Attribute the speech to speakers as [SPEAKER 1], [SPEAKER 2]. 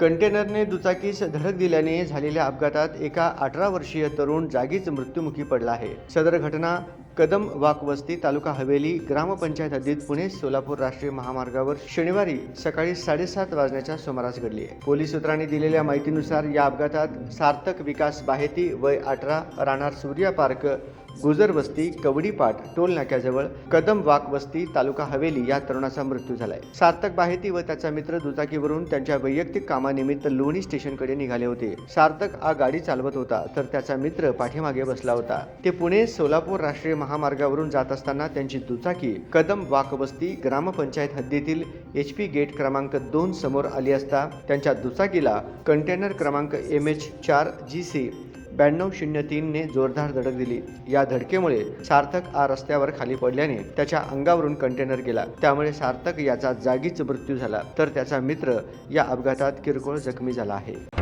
[SPEAKER 1] कंटेनरने दुचाकीस धडक दिल्याने झालेल्या अपघातात एका अठरा वर्षीय तरुण जागीच मृत्युमुखी पडला आहे. सदर घटना कदम वाकवस्ती तालुका हवेली ग्रामपंचायत हद्दीत पुणे सोलापूर राष्ट्रीय महामार्गावर शनिवारी सकाळी साडेसात वाजण्याच्या सुमारास घडली आहे. पोलीस सूत्रांनी दिलेल्या माहितीनुसार या अपघातात सार्थक विकास बाहेती वय अठरा राहणार सूर्या पार्क गुजर वस्ती कवडीपाट टोल नाक्याजवळ कदम वाक वस्ती तालुका हवेली या तरुणाचा मृत्यू झालाय. सार्थक बाहेती व त्याचा मित्र दुचाकीवरून त्यांच्या वैयक्तिक कामानिमित्त लोणी स्टेशनकडे निघाले होते. सार्थक हा गाडी चालवत होता तर त्याचा मित्र पाठीमागे बसला होता. ते पुणे सोलापूर राष्ट्रीय महा महामार्गावरून जात असताना त्यांची दुचाकी कदम वाकवस्ती ग्रामपंचायत हद्दीतील एच पी गेट क्रमांक दोन समोर आली असता त्यांच्या दुचाकीला कंटेनर क्रमांक एम एच चार जी सी ब्याण्णव शून्य तीनने जोरदार धडक दिली. या धडकेमुळे सार्थक आ रस्त्यावर खाली पडल्याने त्याच्या अंगावरून कंटेनर गेला. त्यामुळे सार्थक याचा जागीच मृत्यू झाला. तर त्याचा मित्र या अपघातात किरकोळ जखमी झाला आहे.